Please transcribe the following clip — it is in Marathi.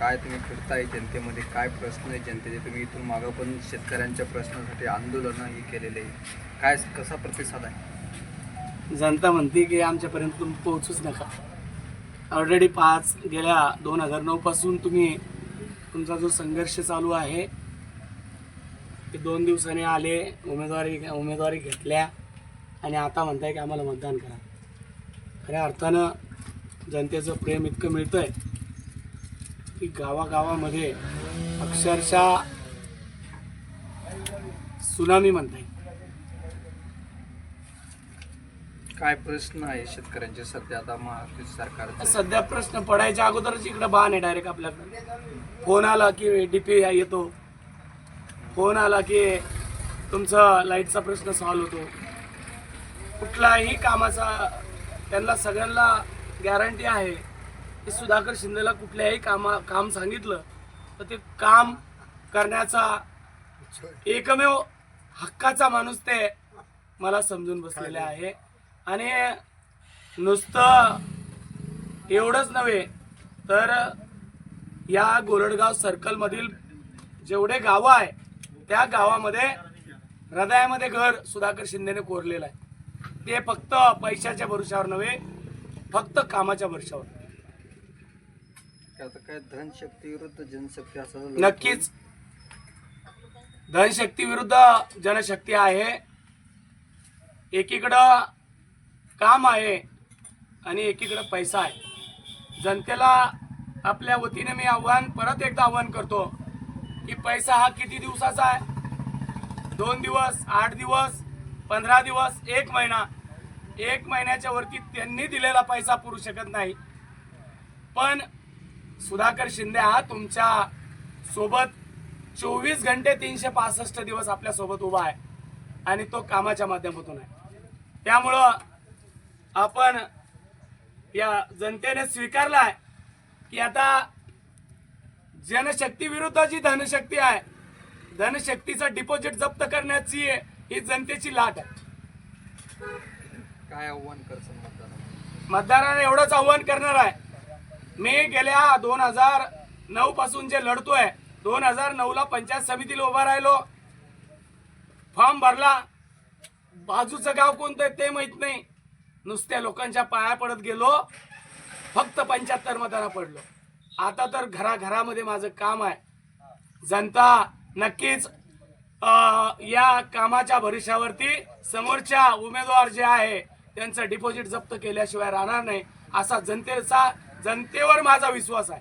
काय तुम्ही फिरताय जनतेमध्ये? काय प्रश्न आहे जनतेचे? तुम्ही इथून मागं पण शेतकऱ्यांच्या प्रश्नासाठी आंदोलनं ही केलेले आहे काय कसा प्रतिसाद आहे? जनता म्हणते की आमच्यापर्यंत तुम्ही पोहोचूच नका. ऑलरेडी पाच गेल्या दोन हजार नऊपासून तुम्ही तुमचा जो संघर्ष चालू आहे ते दोन दिवसांनी आले उमेदवारी उमेदवारी घेतल्या आणि आता म्हणताय की आम्हाला मतदान करा. खऱ्या अर्थानं जनतेचं प्रेम इतकं मिळतं आहे की गावागावामध्ये अक्षरशः सुनामी म्हणताय काय प्रश्न आहे शेतकऱ्यांचे सध्या? आता महायुती सरकारचं सध्या प्रश्न पडायच्या अगोदरच इकडं बाण आहे डायरेक्ट आपल्याकडे. फोन आला की डीपी येतो. फोन आला की तुमचा लाईटचा प्रश्न सॉल्व्ह होतो. कुठलाही कामाचा त्यांना सगळ्यांना गॅरंटी आहे. की सुधाकर शिंदेला कुठल्याही कामा काम सांगितलं तर ते काम करण्याचा एकमेव हक्काचा माणूस ते मला समजून बसलेले आहे. आणि नुसतं एवढंच नव्हे तर या गोरडगाव सर्कलमधील जेवढे गावं आहे त्या गावामध्ये हृदयामध्ये घर सुधाकर शिंदेने कोरलेलं आहे. ते फक्त पैशाच्या भरोशावर नव्हे फक्त कामाच्या भरोशावर आता काय धनशक्ती विरुद्ध जनशक्ती असं नक्कीच. धनशक्ती विरुद्ध जनशक्ती आहे. एकीकडं काम आहे आणि एकीकडं पैसा आहे. जनतेला आपल्या वतीने मी आव्हान परत एकदा आव्हान करतो की पैसा हा किती दिवसाचा आहे? दोन दिवस आठ दिवस पंधरा दिवस एक महिना. एक महिन्याच्या वरती त्यांनी दिलेला पैसा पुरू शकत नाही. पण सुधाकर शिंदे हा तुमच्यासोबत चोवीस घंटे तीनशे पासष्ट दिवस आपल्यासोबत उभा आहे. आणि तो कामाच्या माध्यमातून आहे. त्यामुळं आपण या जनतेने स्वीकारलाय की आता जनशक्ती विरुद्ध जी धनशक्ती आहे धनशक्तीचा डिपॉझिट जप्त करण्याची ही जनतेची लाट आहे. काय आव्हान मतदारांना? मतदारांना एवढंच आव्हान करणार आहे मी गेल्या दोन हजार नऊ पासून जे लढतोय दोन हजार नऊला पंचायत समितीला उभा राहिलो. फॉर्म भरला. बाजूचं गाव कोणतं आहे ते माहीत नाही. नुसत्या लोकांच्या पाया पडत गेलो. फक्त पंच्याहत्तर मतांना पडलो. आता तर घराघरामध्ये माझं काम आहे. जनता नक्कीच या कामाच्या भविष्यावरती समोरच्या उमेदवार जे आहे त्यांचं डिपॉझिट जप्त केल्याशिवाय राहणार नाही. असा जनतेचा जनतेवर माझा विश्वास आहे.